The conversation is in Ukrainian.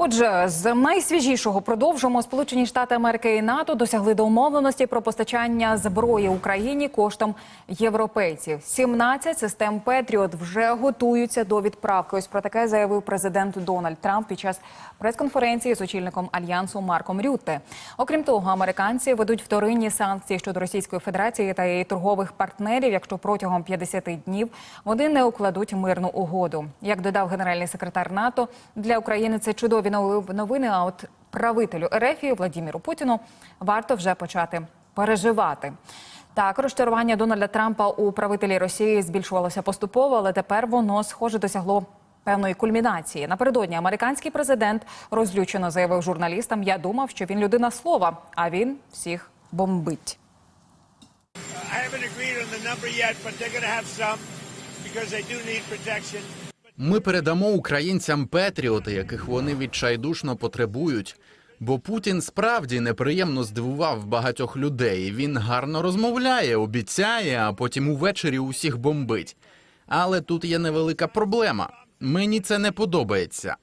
Отже, з найсвіжішого продовжимо. Сполучені Штати Америки і НАТО досягли домовленості про постачання зброї Україні коштом європейців. 17 систем Петріот вже готуються до відправки. Ось про таке заявив президент Дональд Трамп під час прес-конференції з очільником альянсу Марком Рютте. Окрім того, американці ведуть вторинні санкції щодо Російської Федерації та її торгових партнерів, якщо протягом 50 днів вони не укладуть мирну угоду. Як додав генеральний секретар НАТО, для України це чудові нови- новини. А от правителю Ерефії Владіміру Путіну варто вже почати переживати. Так, розчарування Дональда Трампа у правителі Росії збільшувалося поступово, але тепер воно схоже досягло певної кульмінації. Напередодні американський президент розлючено заявив журналістам: Я думав, що він людина слова, а він всіх бомбить. I haven't agreed on the number yet, but they're going to have some because they do need protection. Ми передамо українцям петріоти, яких вони відчайдушно потребують. Бо Путін справді неприємно здивував багатьох людей. Він гарно розмовляє, обіцяє, а потім увечері усіх бомбить. Але тут є невелика проблема. Мені це не подобається.